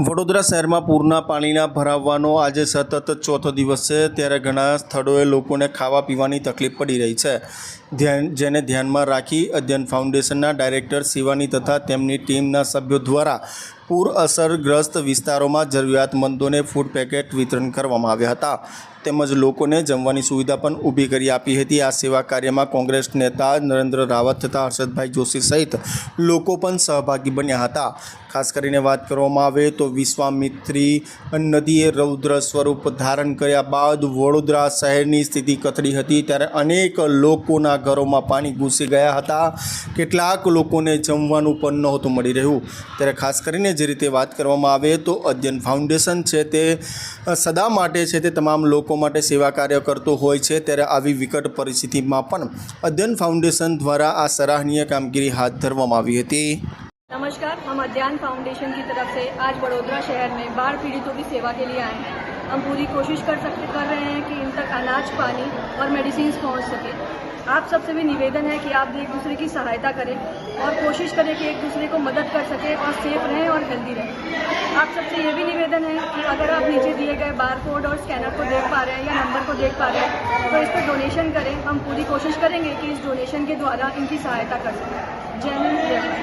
વડોદરા શહેરમાં પૂરના પાણીના ભરાવવાનો આજે સતત ચોથો દિવસ છે. ત્યારે ઘણા સ્થળોએ લોકોને ખાવા પીવાની તકલીફ પડી રહી છે. ધ્યાન, જેને ધ્યાનમાં રાખી અધ્યયન ફાઉન્ડેશનના ડાયરેક્ટર શિવાની તથા તેમની ટીમના સભ્યો દ્વારા પૂર અસરગ્રસ્ત વિસ્તારોમાં જરૂરિયાતમંદોને ફૂડ પેકેટ વિતરણ કરવામાં આવ્યા હતા. તેમજ લોકોને જમવાની સુવિધા પણ ઊભી કરી આપી હતી. આ સેવા કાર્યમાં કોંગ્રેસ નેતા નરેન્દ્ર રાવત તથા હર્ષદભાઈ જોશી સહિત લોકો પણ સહભાગી બન્યા હતા. ખાસ કરીને વાત કરવામાં આવે તો વિશ્વામિત્રી નદીએ રૌદ્ર સ્વરૂપ ધારણ કર્યા બાદ વડોદરા શહેરની સ્થિતિ કથળી હતી. ત્યારે અનેક લોકોના ઘરોમાં પાણી ઘૂસી ગયા હતા કેટલાક લોકોને જમવાનું પણ નહોતું મળી રહ્યું ત્યારે ખાસ કરીને જે રીતે વાત કરવામાં આવે તો અધ્યયન ફાઉન્ડેશન છે તે અ, સદા માટે છે તે તમામ લોકો માટે સેવા કાર્ય કરતો હોય છે ત્યારે આવી વિકટ પરિસ્થિતિમાં પણ અધ્યયન ફાઉન્ડેશન દ્વારા આ સરાહનીય કામગીરી હાથ ધરવામાં આવી હતી नमस्कार हम अध्ययन फाउंडेशन की तरफ से आज वडोदरा शहर में बाढ़ पीड़ितों की सेवा के लिए आए हैं हम पूरी कोशिश कर सकते कर रहे हैं कि इन तक अनाज पानी और मेडिसिन पहुँच सके। आप सबसे भी निवेदन है कि आप एक दूसरे की सहायता करें और कोशिश करें कि एक दूसरे को मदद कर सके और सेफ़ रहें और हेल्दी रहें। आप सबसे ये भी निवेदन है कि अगर आप नीचे दिए गए बार कोड और स्कैनर को देख पा रहे हैं या नंबर को देख पा रहे हैं तो इस पर डोनेशन करें। हम पूरी कोशिश करेंगे कि इस डोनेशन के द्वारा इनकी सहायता कर सकें। जय हिंद, जय भारत।